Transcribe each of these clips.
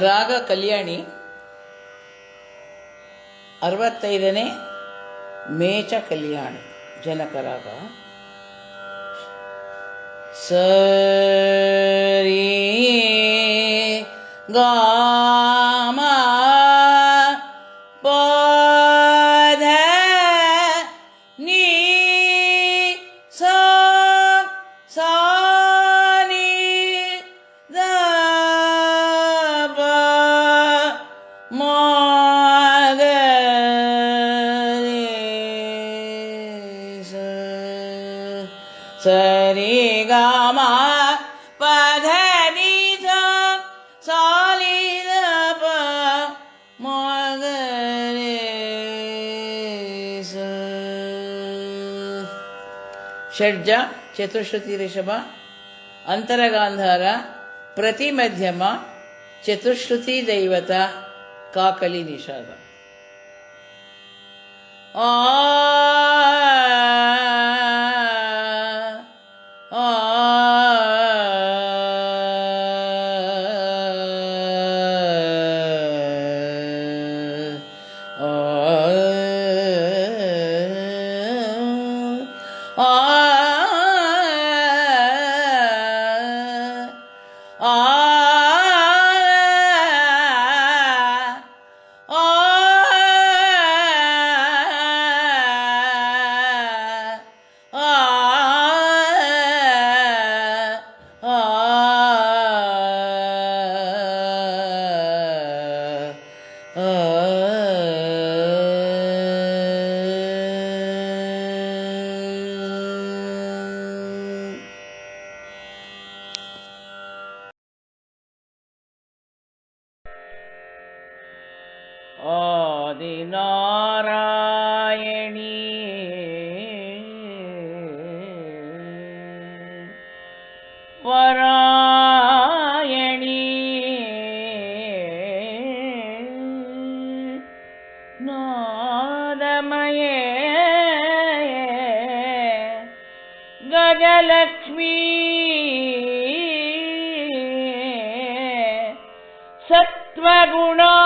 ರಾಗ ಕಲ್ಯಾಣಿ. ಅರವತ್ತೈದನೇ ಮೇಚ ಕಲ್ಯಾಣಿ ಜನಕ ರಾಗ. ಸರಿ ಗಾಮ ಸರಿ ಗಾಮ ಪದ ನಿಧ ಸಾಲಿದ ಪ ಮಗರೆ ಷಡ್ಜ ಚತುಶ್ರುತಿ ರಿಷಭ ಅಂತರಗಾಂಧಾರ ಪ್ರತಿ ಮಧ್ಯಮ ಚತುಶ್ರುತಿ ದೈವತ ಕಾಕಲಿ ನಿಷಾದ. ಆ 呃 आदिनारायणी परायणी नदमय गगलक्ष्मी सत्त्वगुणा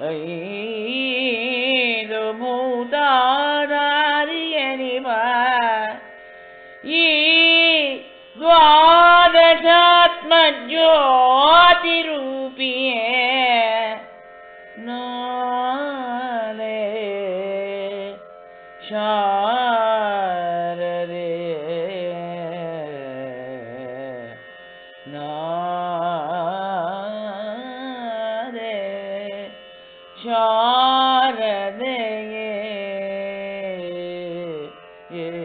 शात्म द्वादशात्मज्योतिरूपिये नाले रे ना yeah.